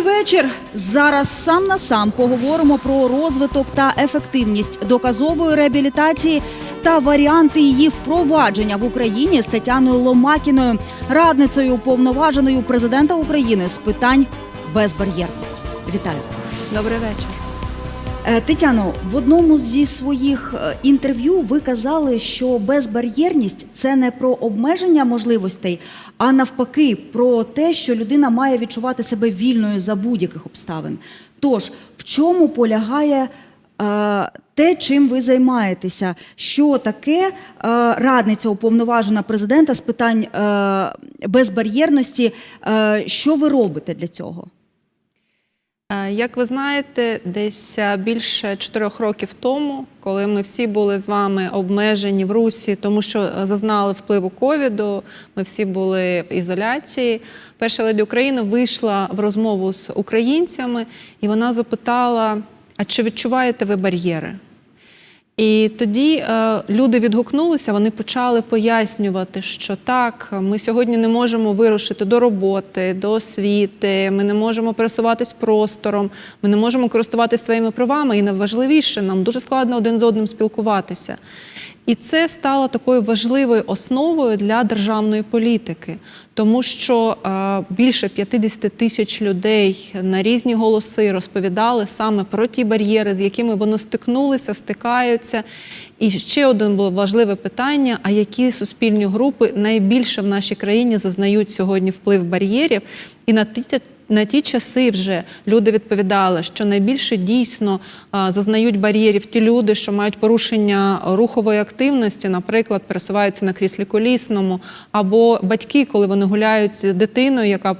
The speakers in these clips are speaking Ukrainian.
Добрий вечір. Зараз сам на сам поговоримо про розвиток та ефективність доказової реабілітації та варіанти її впровадження в Україні з Тетяною Ломакіною, радницею уповноваженою президента України з питань безбар'єрності. Вітаю. Добрий вечір. Е, Тетяно, в одному зі своїх е, інтерв'ю ви казали, що безбар'єрність це не про обмеження можливостей, а навпаки, про те, що людина має відчувати себе вільною за будь-яких обставин. Тож, в чому полягає е, те, чим ви займаєтеся? Що таке е, радниця уповноважена президента з питань е, безбар'єрності? Е, що ви робите для цього? Е, Як ви знаєте, десь е, більше чотирьох років тому, коли ми всі були з вами обмежені в русі, тому що е, зазнали впливу ковіду, ми всі були в ізоляції. Перша леді України вийшла в розмову з українцями, і вона запитала: а чи відчуваєте ви бар'єри? І тоді е, люди відгукнулися, вони почали пояснювати, що так, ми сьогодні не можемо вирушити до роботи, до освіти, ми не можемо пересуватись простором, ми не можемо користуватися своїми правами, і найважливіше, нам дуже складно один з одним спілкуватися. І це стало такою важливою основою для державної політики, тому що е, більше 50 тисяч людей на різні голоси розповідали саме про ті бар'єри, з якими вони стикнулися, стикаються. І ще один було важливе питання: а які суспільні групи найбільше в нашій країні зазнають сьогодні вплив бар'єрів? І на на ті часи вже люди відповідали, що найбільше дійсно зазнають бар'єрів ті люди, що мають порушення рухової активності, наприклад, пересуваються на кріслі колісному, або батьки, коли вони гуляють з дитиною, яка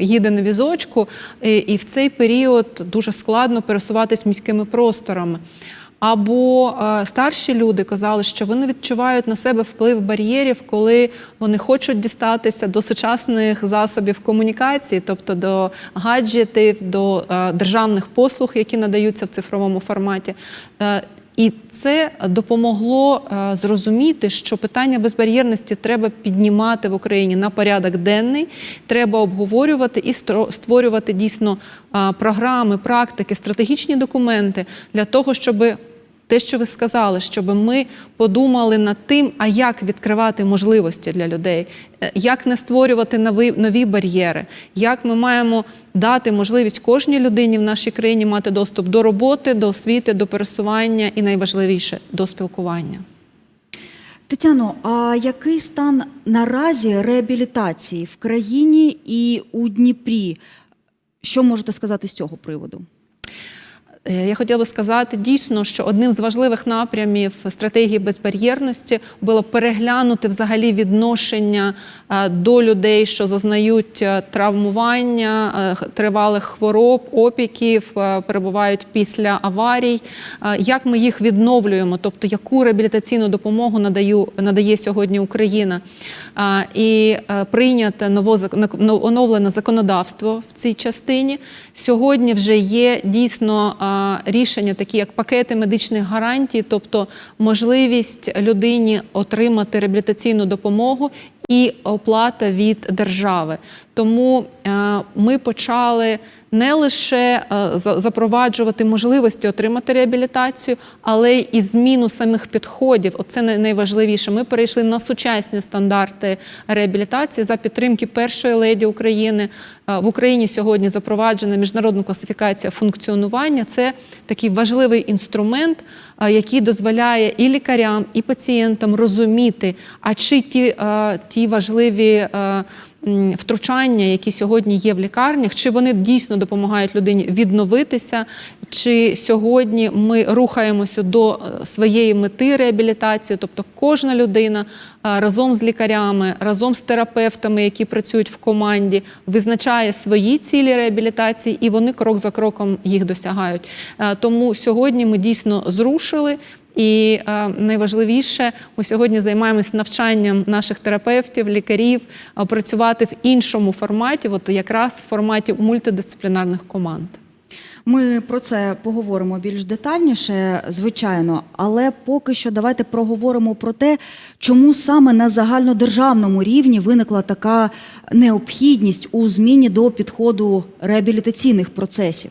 їде на візочку, і в цей період дуже складно пересуватись міськими просторами. Або е, старші люди казали, що вони відчувають на себе вплив бар'єрів, коли вони хочуть дістатися до сучасних засобів комунікації, тобто до гаджетів, до е, державних послуг, які надаються в цифровому форматі. Е, і це допомогло зрозуміти, що питання безбар'єрності треба піднімати в Україні на порядок денний, треба обговорювати і створювати дійсно програми, практики, стратегічні документи для того, щоб те, що ви сказали, щоб ми подумали над тим, а як відкривати можливості для людей, е, як не створювати нові, нові бар'єри, як ми маємо дати можливість кожній людині в нашій країні мати доступ до роботи, до освіти, до пересування і найважливіше до спілкування. Тетяно, а який стан наразі реабілітації в країні і у Дніпрі? Що можете сказати з цього приводу? Е, Я хотіла би сказати дійсно, що одним з важливих напрямів стратегії безбар'єрності було переглянути взагалі відношення е, до людей, що зазнають е, травмування, тривалих хвороб, опіків, перебувають після аварій. Як ми їх відновлюємо, тобто яку реабілітаційну допомогу надаю, надає сьогодні Україна. І прийняте ново оновлене законодавство в цій частині. Сьогодні вже є дійсно рішення, такі як пакети медичних гарантій, тобто можливість людині отримати реабілітаційну допомогу і оплата від держави. Тому е, ми почали не лише е, запроваджувати можливості отримати реабілітацію, але й зміну самих підходів. Оце найважливіше. Ми перейшли на сучасні стандарти реабілітації за підтримки першої леді України. Е, В Україні сьогодні запроваджена міжнародна класифікація функціонування. Це такий важливий інструмент, е, який дозволяє і лікарям, і пацієнтам розуміти, а чи ті, ті важливі. Втручання, які сьогодні є в лікарнях, чи вони дійсно допомагають людині відновитися, чи сьогодні ми рухаємося до е, своєї мети реабілітації, тобто кожна людина е, разом з лікарями, разом з терапевтами, які працюють в команді, визначає свої цілі реабілітації, і вони крок за кроком їх досягають. Е, Тому сьогодні ми дійсно зрушили. І е, найважливіше, ми сьогодні займаємося навчанням наших терапевтів, лікарів е, працювати в іншому форматі, от якраз в форматі мультидисциплінарних команд. Ми про це поговоримо більш детальніше, звичайно, але поки що давайте проговоримо про те, чому саме на загальнодержавному рівні виникла така необхідність у зміні до підходу реабілітаційних процесів.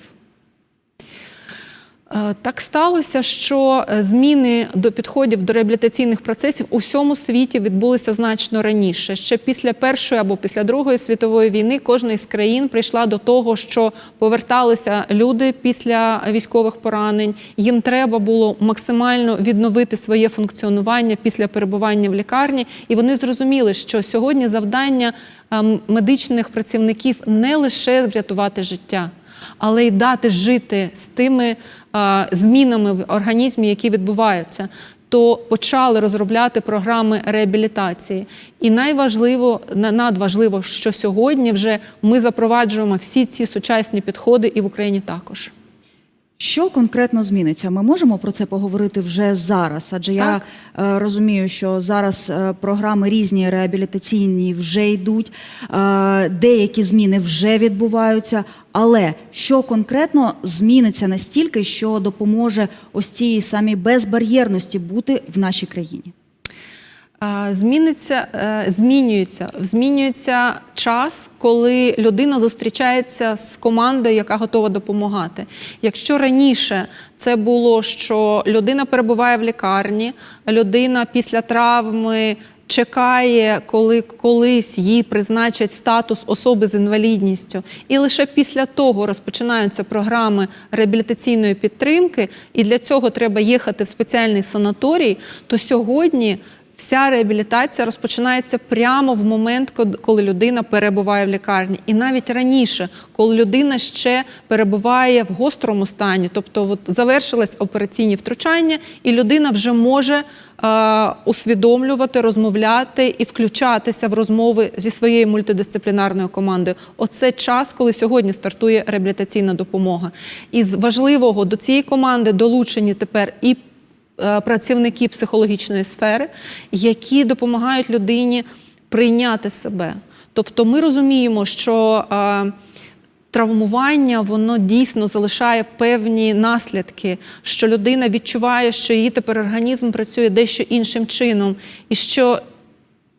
Е, Так сталося, що е, зміни до підходів до реабілітаційних процесів у всьому світі відбулися значно раніше. Ще після першої або після другої світової війни кожна із країн прийшла до того, що поверталися люди після військових поранень. Їм треба було максимально відновити своє функціонування після перебування в лікарні, і вони зрозуміли, що сьогодні завдання е, медичних працівників не лише врятувати життя але й дати жити з тими змінами в організмі, які відбуваються. То почали розробляти програми реабілітації. І найважливо, на- надважливо, що сьогодні вже ми запроваджуємо всі ці сучасні підходи і в Україні також. Що конкретно зміниться? Ми можемо про це поговорити вже зараз, адже я е, розумію, що зараз е, програми різні реабілітаційні вже йдуть, е, деякі зміни вже відбуваються. Але що конкретно зміниться настільки, що допоможе ось цій самій безбар'єрності бути в нашій країні? Зміниться, е, змінюється, змінюється час, коли людина зустрічається з командою, яка готова допомагати. Якщо раніше це було, що людина перебуває в лікарні, людина після травми чекає, коли колись їй призначать статус особи з інвалідністю, і лише після того розпочинаються програми реабілітаційної підтримки, і для цього треба їхати в спеціальний санаторій, то сьогодні. Вся реабілітація розпочинається прямо в момент, коли людина перебуває в лікарні, і навіть раніше, коли людина ще перебуває в гострому стані, тобто от завершились операційні втручання, і людина вже може е, усвідомлювати, розмовляти і включатися в розмови зі своєю мультидисциплінарною командою. Оце час, коли сьогодні стартує реабілітаційна допомога. І з важливого до цієї команди долучені тепер і працівники психологічної сфери, які допомагають людині прийняти себе. Тобто ми розуміємо, що е, травмування воно дійсно залишає певні наслідки, що людина відчуває, що її тепер організм працює дещо іншим чином, і що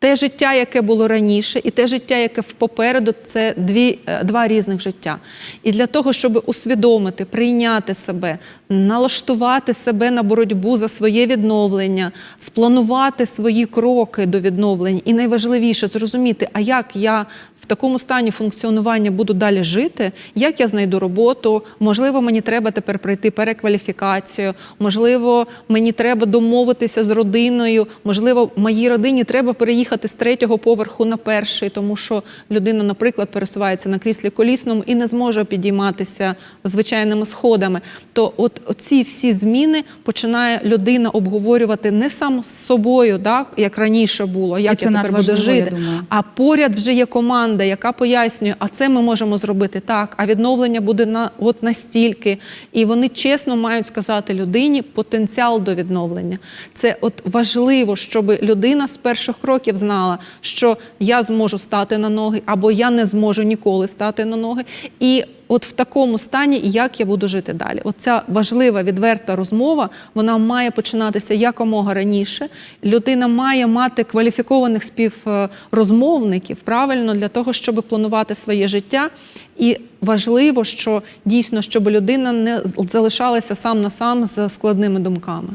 те життя, яке було раніше, і те життя, яке попереду, це дві, е, два різних життя. І для того, щоб усвідомити, прийняти себе, налаштувати себе на боротьбу за своє відновлення, спланувати свої кроки до відновлення, і найважливіше зрозуміти, а як я. В такому стані функціонування буду далі жити, як я знайду роботу, можливо, мені треба тепер пройти перекваліфікацію, можливо, мені треба домовитися з родиною, можливо, моїй родині треба переїхати з третього поверху на перший, тому що людина, наприклад, пересувається на кріслі колісному і не зможе підійматися звичайними сходами. То от ці всі зміни починає людина обговорювати не сам з собою, так, як раніше було, як я тепер буду жити. А поряд вже є команда, яка пояснює, а це ми можемо зробити так, а відновлення буде на от настільки. І вони чесно мають сказати людині потенціал до відновлення. Це от важливо, щоб людина з перших кроків знала, що я зможу стати на ноги, або я не зможу ніколи стати на ноги. І От в такому стані, і як я буду жити далі. Оця важлива відверта розмова, вона має починатися якомога раніше. Людина має мати кваліфікованих співрозмовників правильно для того, щоб планувати своє життя. І важливо, що дійсно, щоб людина не залишалася сам на сам з складними думками.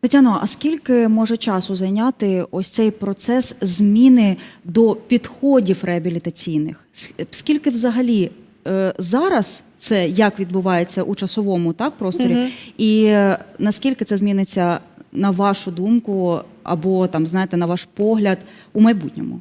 Тетяно, а скільки може часу зайняти ось цей процес зміни до підходів реабілітаційних? Скільки взагалі е, зараз це як відбувається у часовому так просторі, угу. і е, наскільки це зміниться на вашу думку або там знаєте на ваш погляд у майбутньому?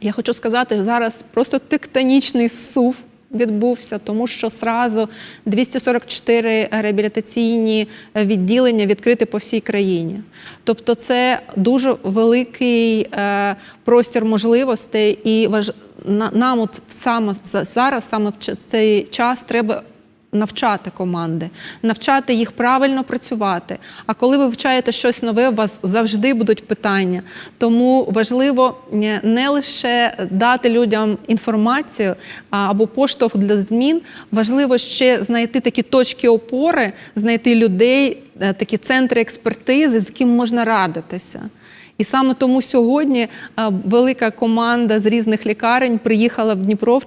Я хочу сказати, зараз просто тектонічний сув відбувся, тому що зразу 244 реабілітаційні відділення відкриті по всій країні. Тобто, це дуже великий е, простір можливостей, і нам от саме за- зараз, саме в цей час, треба навчати команди, навчати їх правильно працювати. А коли ви вивчаєте щось нове, у вас завжди будуть питання. Тому важливо е, не лише дати людям інформацію або поштовх для змін, важливо ще знайти такі точки опори, знайти людей, е, такі центри експертизи, з ким можна радитися. І саме тому сьогодні е, велика команда з різних лікарень приїхала в Дніпро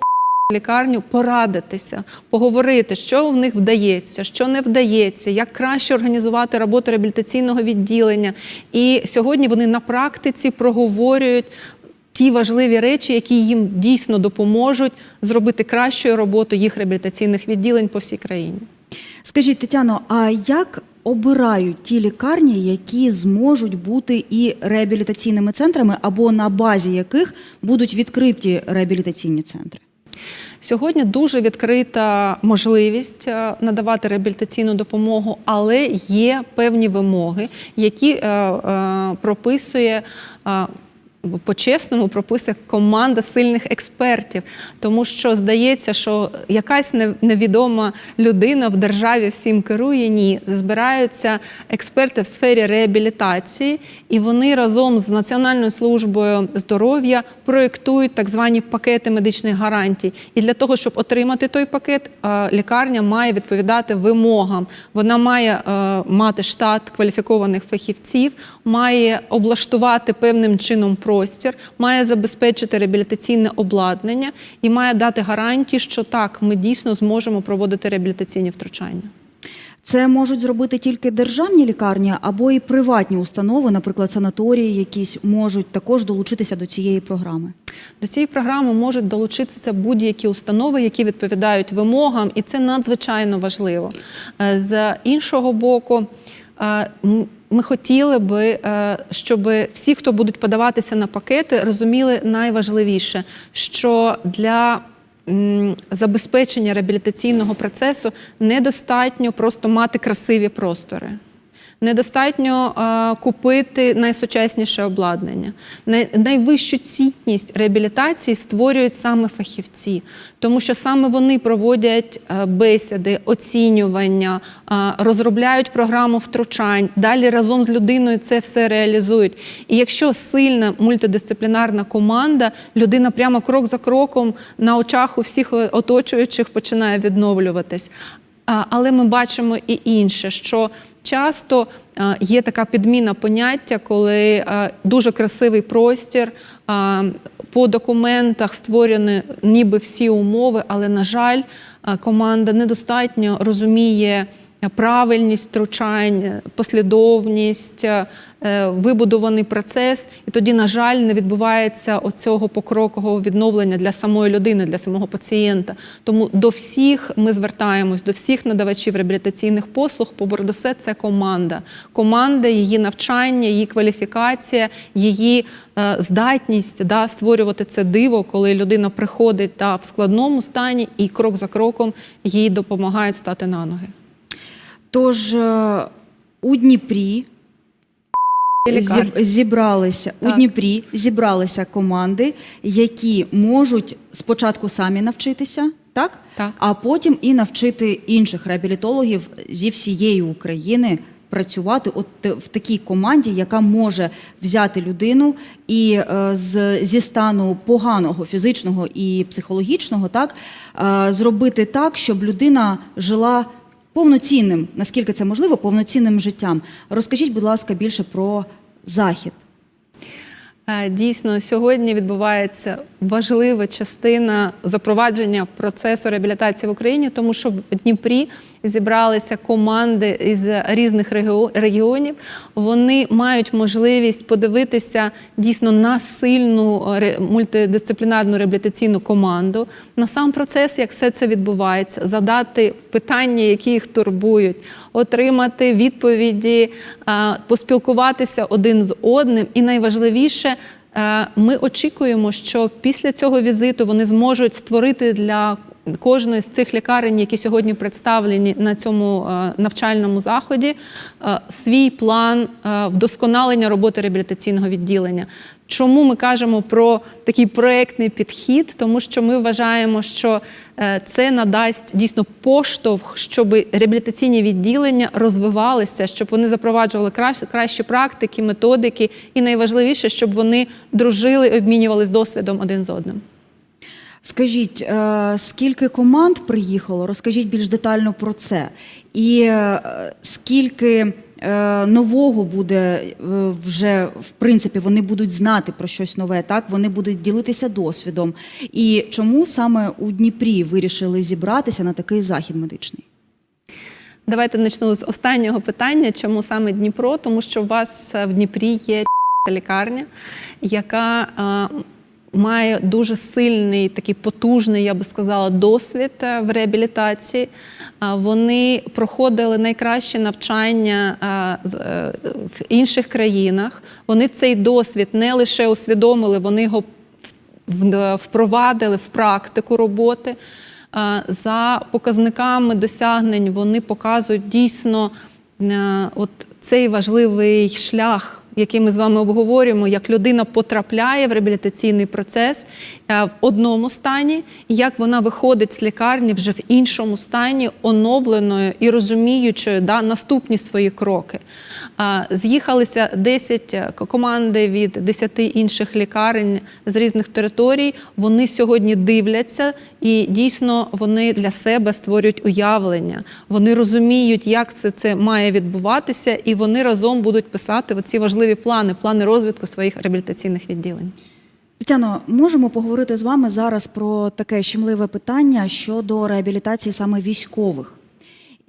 лікарню порадитися, поговорити, що в них вдається, що не вдається, як краще організувати роботу реабілітаційного відділення. І сьогодні вони на практиці проговорюють. Ті важливі речі, які їм дійсно допоможуть зробити кращою роботу їх реабілітаційних відділень по всій країні. Скажіть, Тетяно, а як обирають ті лікарні, які зможуть бути і реабілітаційними центрами, або на базі яких будуть відкриті реабілітаційні центри? Сьогодні дуже відкрита можливість е, надавати реабілітаційну допомогу, але є певні вимоги, які е, е, прописує. По-чесному прописує команда сильних експертів, тому що здається, що якась невідома людина в державі всім керує. Ні, збираються експерти в сфері реабілітації, і вони разом з Національною службою здоров'я проєктують так звані пакети медичних гарантій. І для того, щоб отримати той пакет, е, лікарня має відповідати вимогам. Вона має е, мати штат кваліфікованих фахівців, має облаштувати певним чином простір, має забезпечити реабілітаційне обладнання і має дати гарантії, що так, ми дійсно зможемо проводити реабілітаційні втручання. Це можуть зробити тільки державні лікарні або і приватні установи, наприклад, санаторії, якісь можуть також долучитися до цієї програми. До цієї програми можуть долучитися будь-які установи, які відповідають вимогам, і це надзвичайно важливо. Е, З іншого боку, е, ми хотіли би, е, щоб всі, хто будуть подаватися на пакети, розуміли найважливіше, що для забезпечення реабілітаційного процесу недостатньо просто мати красиві простори. Недостатньо е, купити найсучасніше обладнання. Най- найвищу цінність реабілітації створюють саме фахівці, тому що саме вони проводять е, бесіди, оцінювання, е, розробляють програму втручань, далі разом з людиною це все реалізують. І якщо сильна мультидисциплінарна команда, людина прямо крок за кроком на очах у всіх оточуючих починає відновлюватись. Але ми бачимо і інше, що часто е, є така підміна поняття, коли е, дуже красивий простір. е, По документах створені ніби всі умови, але, на жаль, команда недостатньо розуміє правильність втручань, послідовність, вибудований процес, і тоді, на жаль, не відбувається оцього покрокового відновлення для самої людини, для самого пацієнта. Тому до всіх ми звертаємось, до всіх надавачів реабілітаційних послуг. Побор до все це команда. Команда, її навчання, її кваліфікація, її е, здатність да, створювати це диво, коли людина приходить та, в складному стані і крок за кроком їй допомагають стати на ноги. Тож е, у Дніпрі. Зіб- зібралися у Дніпрі зібралися команди, які можуть спочатку самі навчитися, так? Так. а потім і навчити інших реабілітологів зі всієї України працювати от в такій команді, яка може взяти людину і е, з, зі стану поганого фізичного і психологічного, так е, зробити так, щоб людина жила повноцінним, наскільки це можливо, повноцінним життям. Розкажіть, будь ласка, більше про захід. Е, Дійсно, сьогодні відбувається важлива частина запровадження процесу реабілітації в Україні, тому що в Дніпрі зібралися команди із різних регіонів. Вони мають можливість подивитися дійсно на сильну е, мультидисциплінарну реабілітаційну команду, на сам процес, як все це відбувається, задати питання, які їх турбують, отримати відповіді, е, поспілкуватися один з одним, і найважливіше. е, Ми очікуємо, що після цього візиту вони зможуть створити для кожної з цих лікарень, які сьогодні представлені на цьому е, навчальному заході, е, свій план е, вдосконалення роботи реабілітаційного відділення. Чому ми кажемо про такий проектний підхід? Тому що ми вважаємо, що це надасть дійсно поштовх, щоб реабілітаційні відділення розвивалися, щоб вони запроваджували кращі практики, методики, і найважливіше, щоб вони дружили, обмінювалися досвідом один з одним. Скажіть, е, скільки команд приїхало? Розкажіть більш детально про це. І е, скільки е, нового буде вже в принципі вони будуть знати про щось нове, так вони будуть ділитися досвідом. І чому саме у Дніпрі вирішили зібратися на такий захід медичний? Давайте почну з останнього питання. Чому саме Дніпро? Тому що у вас в Дніпрі є лікарня, яка має дуже сильний, такий потужний, я би сказала, досвід е, в реабілітації. Вони проходили найкраще навчання е, е, в інших країнах. Вони цей досвід не лише усвідомили, вони його впровадили в практику роботи. За показниками досягнень вони показують дійсно от цей важливий шлях, який ми з вами обговорюємо, як людина потрапляє в реабілітаційний процес е, в одному стані, і як вона виходить з лікарні вже в іншому стані, оновленою і розуміючою да, наступні свої кроки. З'їхалися 10 команди від 10 інших лікарень з різних територій. Вони сьогодні дивляться і дійсно вони для себе створюють уявлення. Вони розуміють, як це, це має відбуватися, і вони разом будуть писати оці важливі плани, плани розвитку своїх реабілітаційних відділень. Тетяно, можемо поговорити з вами зараз про таке щемливе питання щодо реабілітації саме військових.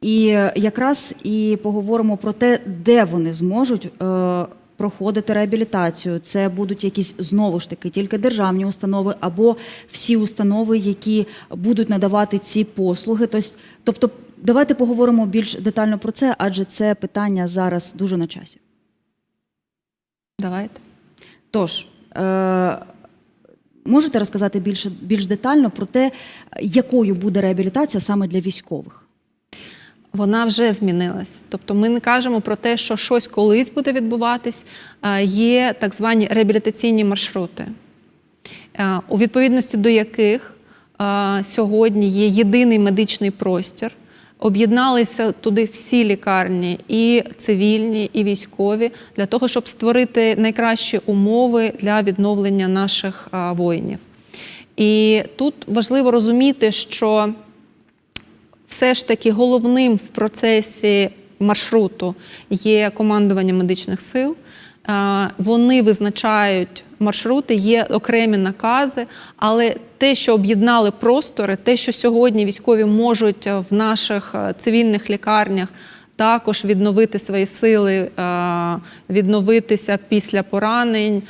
І е, якраз і поговоримо про те, де вони зможуть е, проходити реабілітацію. Це будуть якісь знову ж таки тільки державні установи або всі установи, які будуть надавати ці послуги. Тобто, давайте поговоримо більш детально про це, адже це питання зараз дуже на часі. Давайте. Тож, е, можете розказати більше, більш детально про те, якою буде реабілітація саме для військових? Вона вже змінилась. Тобто ми не кажемо про те, що щось колись буде відбуватись. Є так звані реабілітаційні маршрути, у відповідності до яких сьогодні є єдиний медичний простір. Об'єдналися туди всі лікарні, і цивільні, і військові, для того, щоб створити найкращі умови для відновлення наших воїнів. І тут важливо розуміти, що все ж таки головним в процесі маршруту є командування медичних сил. Е, Вони визначають маршрути, є окремі накази, але те, що об'єднали простори, те, що сьогодні військові можуть е, в наших е, цивільних лікарнях також відновити свої сили, е, відновитися після поранень.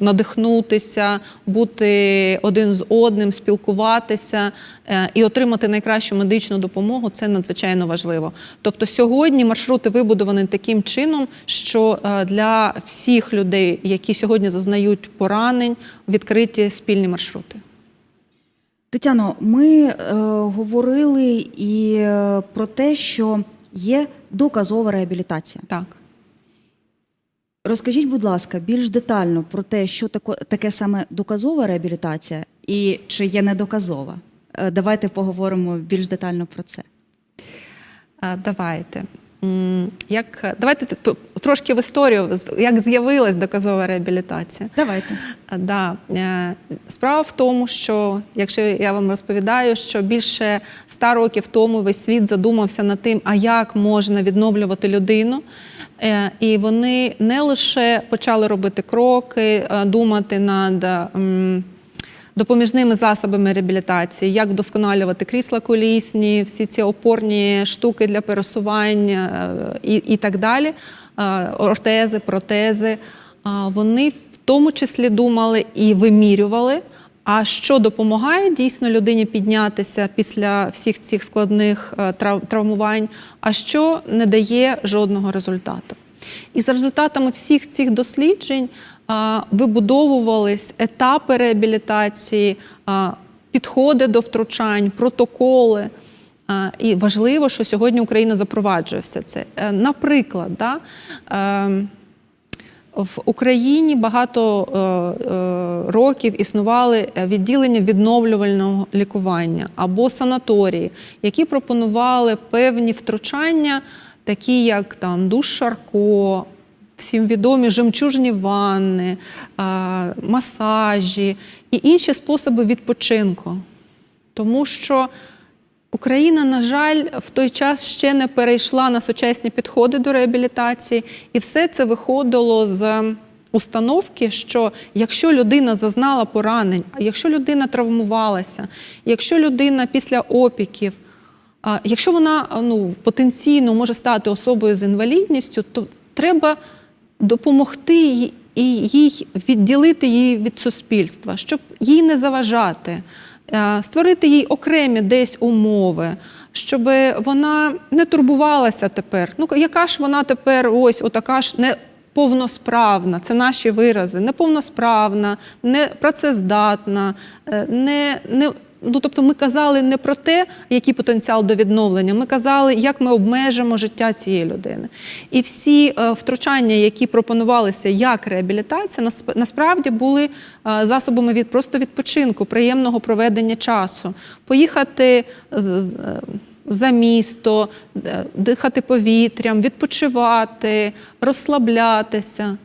Надихнутися, бути один з одним, спілкуватися е, і отримати найкращу медичну допомогу це надзвичайно важливо. Тобто сьогодні маршрути вибудовані таким чином, що е, для всіх людей, які сьогодні зазнають поранень, відкриті спільні маршрути. Тетяно, ми е, говорили і е, про те, що є доказова реабілітація. Так. Розкажіть, будь ласка, більш детально про те, що тако, таке саме доказова реабілітація і чи є недоказова. Е, Давайте поговоримо більш детально про це. Е, Давайте. Як, давайте трошки в історію, як з'явилась доказова реабілітація. Давайте. Да. Е, Справа в тому, що якщо я вам розповідаю, що більше ста років тому весь світ задумався над тим, а як можна відновлювати людину. Е, І вони не лише почали робити кроки, е, думати над допоміжними засобами реабілітації, як вдосконалювати крісла колісні, всі ці опорні штуки для пересування е, і, і так далі, ортези, протези. Вони в тому числі думали і вимірювали. А що допомагає дійсно людині піднятися після всіх цих складних е, травмувань, а що не дає жодного результату. І за результатами всіх цих досліджень вибудовувались етапи реабілітації, підходи до втручань, протоколи. І важливо, що сьогодні Україна запроваджує все це. Е, Наприклад, да, е, в Україні багато е, е, років існували е, відділення відновлювального лікування або санаторії, які пропонували певні втручання, такі як там душ Шарко, всім відомі жемчужні ванни, масажі і інші способи відпочинку. Тому що Україна, на жаль, в той час ще не перейшла на сучасні підходи до реабілітації, і все це виходило з установки, що якщо людина зазнала поранень, якщо людина травмувалася, якщо людина після опіків, якщо вона ну, потенційно може стати особою з інвалідністю, то треба допомогти їй і їй відділити її від суспільства, щоб їй не заважати, створити їй окремі десь умови, щоб вона не турбувалася тепер. Ну яка ж вона тепер ось отака ж не. Повносправна, це наші вирази, неповносправна, не працездатна, е, не, не, ну, тобто ми казали не про те, який потенціал до відновлення, ми казали, як ми обмежимо життя цієї людини. І всі е, втручання, які пропонувалися як реабілітація, насправді були е, засобами від просто відпочинку, приємного проведення часу. Поїхати е, за місто, дихати повітрям, відпочивати, розслаблятися.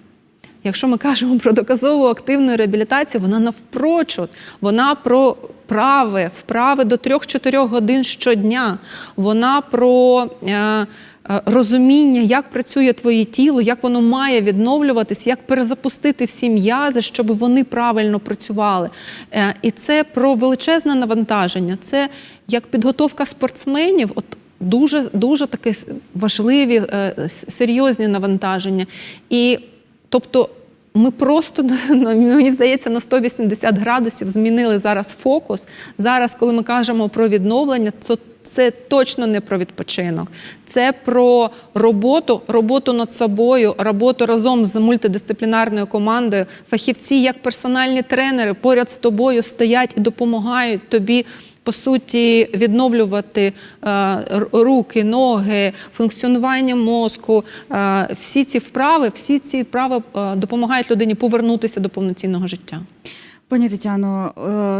Якщо ми кажемо про доказову активну реабілітацію, вона навпрочуд, вона про вправи, вправи до 3-4 годин щодня. Вона про е, е, розуміння, як працює твоє тіло, як воно має відновлюватись, як перезапустити всі м'язи, щоб вони правильно працювали. Е, і це про величезне навантаження. Це як підготовка спортсменів. От Дуже дуже такі важливі, е, серйозні навантаження. І тобто ми просто ну, мені здається на 180 градусів змінили зараз фокус. Зараз, коли ми кажемо про відновлення, це, це точно не про відпочинок. Це про роботу, роботу над собою, роботу разом з мультидисциплінарною командою. Фахівці, як персональні тренери, поряд з тобою стоять і допомагають тобі по суті відновлювати е, руки, ноги, функціонування мозку. Е, всі ці вправи, всі ці вправи е, допомагають людині повернутися до повноцінного життя. Пані Тетяно,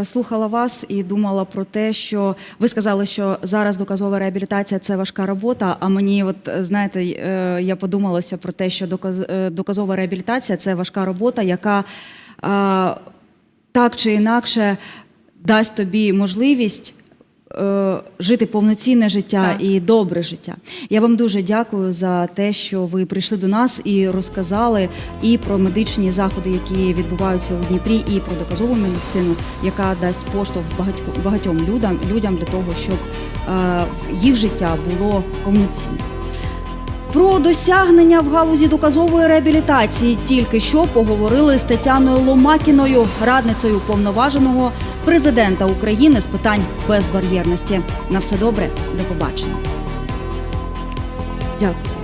слухала вас і думала про те, що ви сказали, що зараз доказова реабілітація це важка робота. А мені, от знаєте, я подумалася про те, що доказова реабілітація це важка робота, яка так чи інакше дасть тобі можливість. е, Жити повноцінне життя Так. і добре життя. Я вам дуже дякую за те, що ви прийшли до нас і розказали і про медичні заходи, які відбуваються у Дніпрі, і про доказову медицину, яка дасть поштовх багатьом, багатьом людям, людям для того, щоб е, їх життя було повноцінним. Про досягнення в галузі доказової реабілітації тільки що поговорили з Тетяною Ломакіною, радницею повноваженого президента України з питань безбар'єрності. На все добре, до побачення. Дякую.